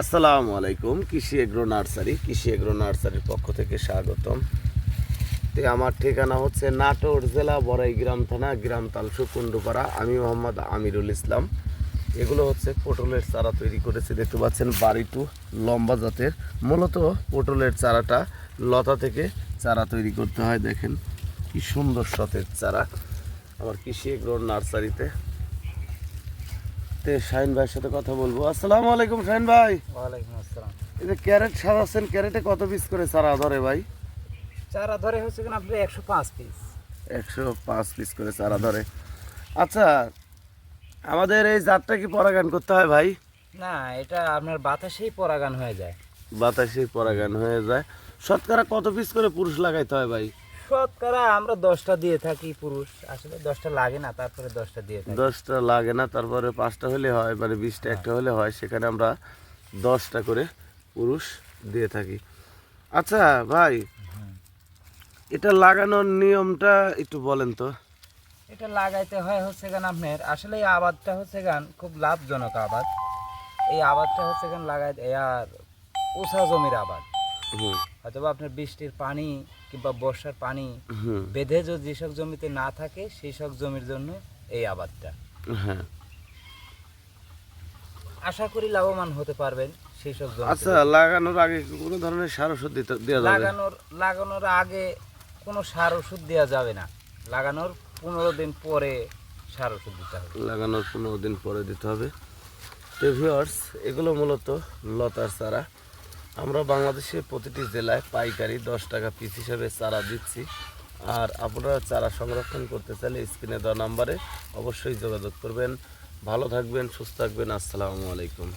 আসসালামু আলাইকুম, কৃষি এগ্রো নার্সারি, কৃষি এগ্রো নার্সারির পক্ষ থেকে স্বাগতম। তে আমার ঠিকানা হচ্ছে নাটোর জেলা বড়াই গ্রাম থানা, গ্রাম তালসু কুন্ডুপাড়া আমি মোহাম্মদ আমিরুল ইসলাম। এগুলো হচ্ছে পটলের চারা তৈরি করেছে, দেখতে পাচ্ছেন বাড়ি টু লম্বা জাতের। মূলত পটলের চারাটা লতা থেকে চারা তৈরি করতে হয়, দেখেন কি সুন্দর সতেজ চারা। আমার কৃষি এগ্রো নার্সারিতে তে শাহিন ভাইয়ের সাথে কথা বলব। আসসালামু আলাইকুম শাহিন ভাই। ওয়ালাইকুম আসসালাম। এই যে ক্যারেট সাজাচ্ছেন ক্যারেটে কত পিস করে চারা ধরে ভাই? চারা ধরে হচ্ছে কিনা আপনি একশো পাঁচ পিস একশো পাঁচ পিস করে চারা ধরে। আচ্ছা আমাদের এই জাতটা কি পরাগান করতে হয় ভাই? না এটা আপনার বাতাসেই পরাগান হয়ে যায়। বাতাসে পরাগান হয়ে যায়। শতকরা কত পিস করে পুরুষ লাগাইতে হয় ভাই? শতকরা আমরা দশটা দিয়ে থাকি পুরুষ। আসলে দশটা লাগে না তারপরে দশটা দিয়ে থাকি। দশটা লাগে না তারপরে পাঁচটা হলে হয় মানে বিশটা একটা হলে হয় সেখানে আমরা দশটা করে পুরুষ দিয়ে থাকি। আচ্ছা ভাই এটা লাগানোর নিয়মটা একটু বলেন তো। এটা লাগাইতে হয় হচ্ছে গান আপনার আসলে এই আবাদটা হচ্ছে গান খুব লাভজনক আবাদ। এই আবাদটা হচ্ছে গান লাগাই আর উষা জমির আবাদ। হয়তো আপনার বৃষ্টির পানি কিংবা বর্ষার পানি বেঁধে যদি যেসব জমিতে না থাকে সেই সব জমির জন্য এই আবাদটা। হ্যাঁ। আশা করি লাভবান হতে পারবেন সেই সব আচ্ছা লাগানোর আগে কোনো ধরনের সার ওষুধ দিতে দেওয়া যাবে? লাগানোর লাগানোর আগে কোনো সার ওষুধ দেওয়া যাবে না। লাগানোর পনেরো দিন পরে সার ওষুধ দিতে হবে। লাগানোর পনেরো দিন পরে দিতে হবে। তো ভিউয়ার্স এগুলো মূলত লতার চারা। আমরা বাংলাদেশের প্রতিটি জেলায় পাইকারি দশ টাকা পিস হিসাবে চারা দিচ্ছি। আর আপনারা চারা সংরক্ষণ করতে চাইলে স্ক্রিনে দেওয়া নাম্বারে অবশ্যই যোগাযোগ করবেন। ভালো থাকবেন, সুস্থ থাকবেন। আসসালামু আলাইকুম।